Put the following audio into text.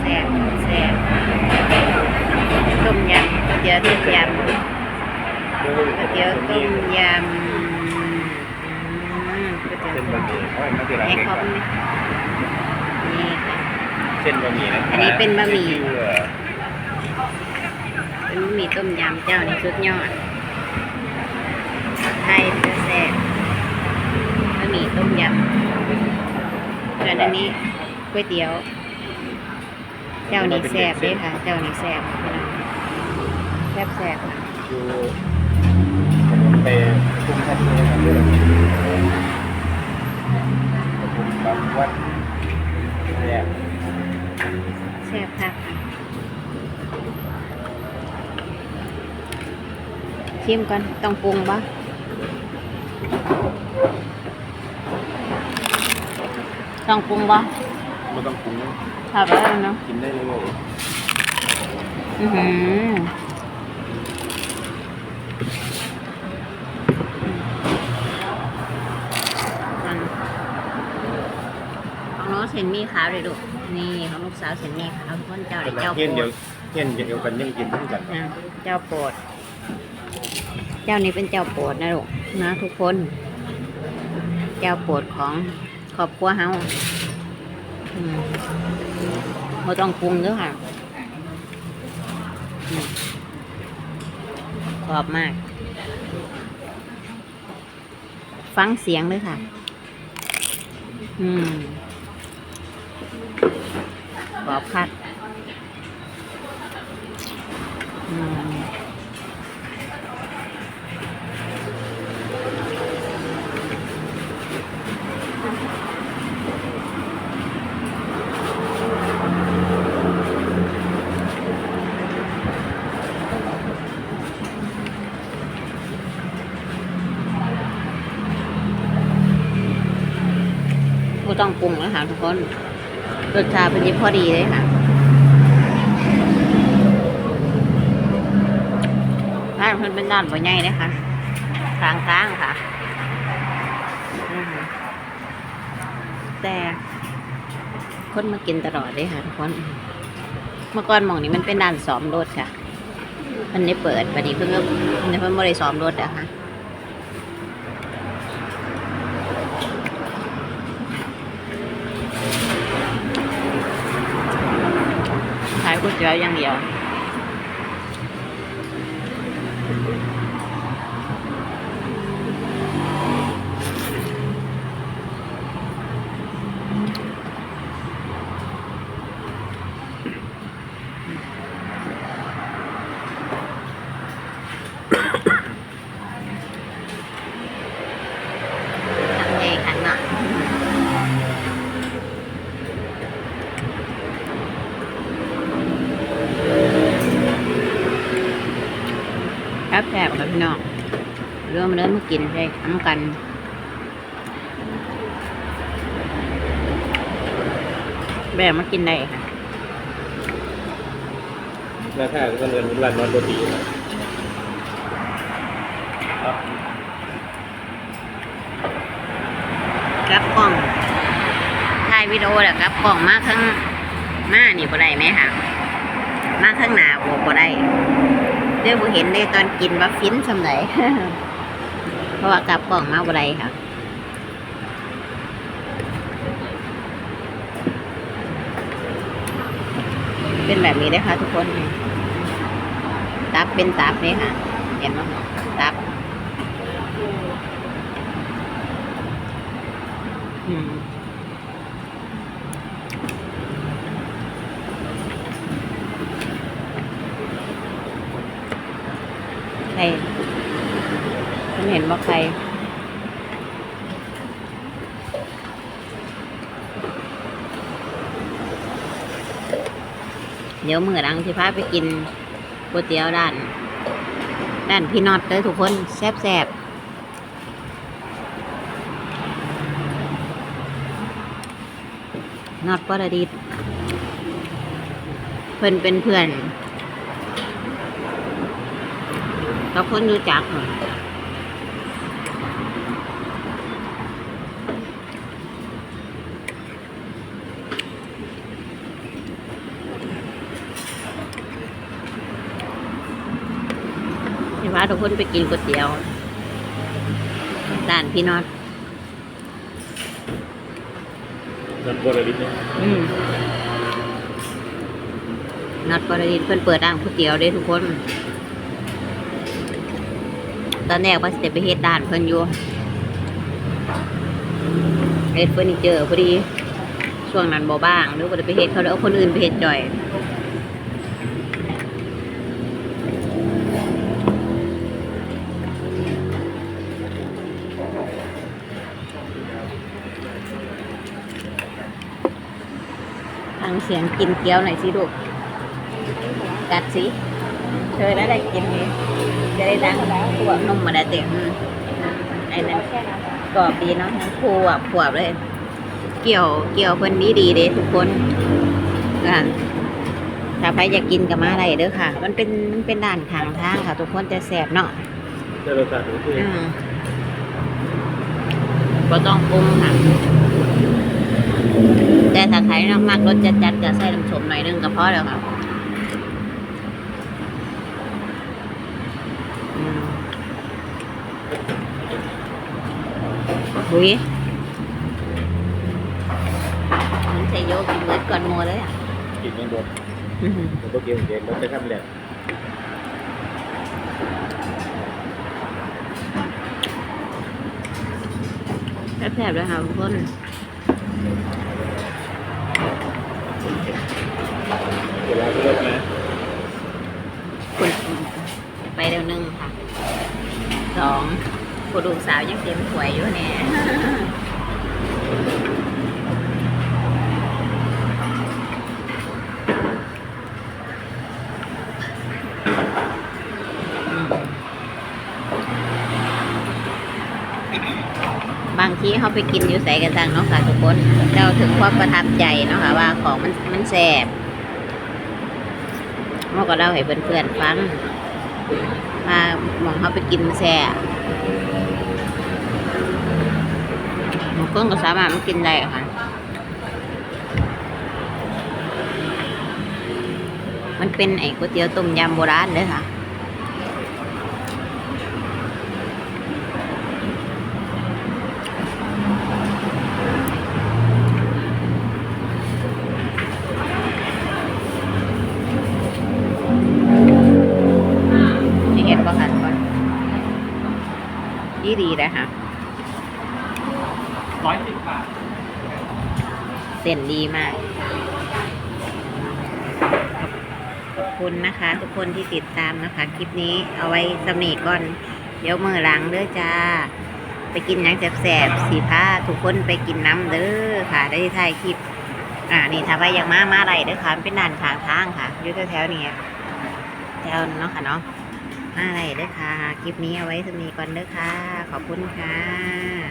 แซ่บแซ่บต้มยำก๋วยเตี๋ยวต้มยำก๋วยเตี๋ยวต้มยำก๋วยเตี๋ยวเส้มี่เขาไม่ได้ร้านให้เล็กเขาครับนี่ค่ะเส้นบะหมี่นะอันนี้เป็นบะหมี่เป็นบะหมี่ต้มยำเจ้านี่สุดยอดไทยแซ่บบะหมี่ต้มยำส่วนอันนี้ก๋วยเตี๋ยว เจ้านี่แซ่บเด้ค่ะ เจ้านี่แซ่บแซ่บแซ่บอยู่ถนนไปทุ่งทับเลยครับเรื่องปทุมบางวัดเนี่ยแซ่บค่ะชิมก่อนต้องปรุงบ่ต้องปรุงบ่ ไม่ต้องปรุงนะทำแล้วเนาะกินได้เลยอือหืออันของน้องเซนมีขาวเลยลูกนี่ของลูกสาวเซนมีขาวทุกคนเจ้าขเลยนาดเจ้าเฮี้ยนโปรเดียวดเฮี้ยนเดียวกันยังกินทั้งกันนะเจ้าโปรดเจ้านี้เป็นเจ้าโปรดนะลูกนะทุกคน เจ้าโปรดของครอบครัวเฮาอืม ไม่ต้องปรุงเด้วยค่ะอืมกรอบมาก ฟังเสียงเลยค่ะ อืมกรอบคัด อืม ต้องปรุงแล้วค่ะทุกคนรสชาติเป็นยี่พอดีเลยค่ะร้านเพิ่นเป็นด้านบ่ใหญ่เลยค่ะกลางๆค่ะ แต่คนมากินตลอดเลยค่ะทุกคนเมื่อก่อนหมองนี้มันเป็นด้านซ้อมรถค่ะ มันได้เปิดบัดนี้เพิ่งเพิ่งเพิ่งไม่ได้ซ้อมรถอะค่ะ ขายก๋วยเตี๋ยวอย่างเดียว ทำเองขันหน่อยแซ่บแซ่บครับพี่น้องเรื่อง มาเริ่มมากินได้ทำกันแบบมากินได้ค่ะแล้วถ้าก็เงินร้านนอนโรตีนะรับกล้องถ่ายวิดีโอแหละครับกล้องมาข้างหน้านี่บ่ได้ไหมค่ะมาข้างหน้าบ่บ่ได้เดี๋ยวบ่เห็นเลยตอนกินว่าฟินสำไหน เพราะว่ากลับกล่องมาบ่ได้ค่ะเป็นแบบนี้นะค่ะทุกคน ตับเป็นตับเลยค่ะ เห็นไหมตับอืมใครคุณเห็นว่าใคร เดี๋ยวมือดังสิพาไปกินก๋วยเตี๋ยวด้าน ด้านพี่น็อตเลยทุกคนแซ่บๆน็อตปรดิตเพื่อนเป็นเพื่อนกับคนรู้จักเหรอ ที่ว่าทุกคนไปกินก๋วยเตี๋ยวร้านพี่น็อตนันบริลิตเนี่ยอืมน็อตปรดินเพิ่นเปิดร้านก๋วยเตี๋ยวเด้ทุกคน ตอนแรกว่าสิจะไปเฮ็ดด้านเพิ่นอยู่เฮ็ดเฟอร์นิเจอร์พอดี ช่วงนั้นบ่บ้างหรือว่าจะไปเฮ็ดเขาเลยเอาคนอื่นไปเฮ็ดจ่อย สียงกินเกี๊ยวหน่อยสิลูกกัดสิเธอได้ได้กินนี้จะได้ดังขวบนมมาได้เต็มอืมไอ้นั่นกรอบดีเนาะทั้งขวบขวบเลย เกี่ยวเกี่ยวเพิ่นดีดีเด้ทุกคนอ่าถ้าใครอยากกินกับมาอะไรเด้อค่ะ มันเป็นมันเป็นด่านทางทางค่ะ ทุกคนจะแสบเนาะเจอรสชาติโอเคอืมก็ต้องปรุงค่ะ แต่ถ้าใครมากๆรสจัดๆก็ใส่น้ำส้มหน่อยนึงก็พอแล้วค่ะอืมหุยมันใส่โยกินเบิร์ดก่อนโมเลยอะกินยังบดอื้อหือผมก็กินเย็นแล้วจะทำแหลกแซ่บๆเลยค่ะทุกคน เวลาที่เลิกนะ คุณ ไปเร็วหนึ่งค่ะสองผู้ดูสาวยังเต็มถวยอยู่เนี่ยบางทีเขาไปกินอยู่ใส่กันทางเนาะค่ะทุกคนเราถึงความประทับใจเนาะค่ะว่าของมันมันแซ่บ เขาก็เล่าให้เพื่อนๆฟังมามองเขาไปกินแซ่บางคนก็สามารถมากินได้ค่ะ มันเป็นไอ้ก๋วยเตี๋ยวต้มยำโบราณเลยค่ะ นี่เห็นประหันก่อน ดีดีเลยค่ะร้อยสิบบาทเส้นดีมาก ขอบคุณนะคะ ทุกคนที่ติดตามนะคะ คลิปนี้เอาไว้สำนีก่อน เดี๋ยวมือหลังเด้อจ้า ไปกินหยังแสบๆสีผ้าทุกคนไปกินน้ำเด้อค่ะ ได้ถ่ายคลิป อ่า นี่ถ้าไปอยากมามาอะไรเด้อค่ะมันเป็นด่านทางทางค่ะอยู่แถวๆนี้แถวเนาะค่ะเนาะ มาอะไรเด้อค่ะ คลิปนี้เอาไว้สำนีก่อนเด้อค่ะ ขอบคุณค่ะ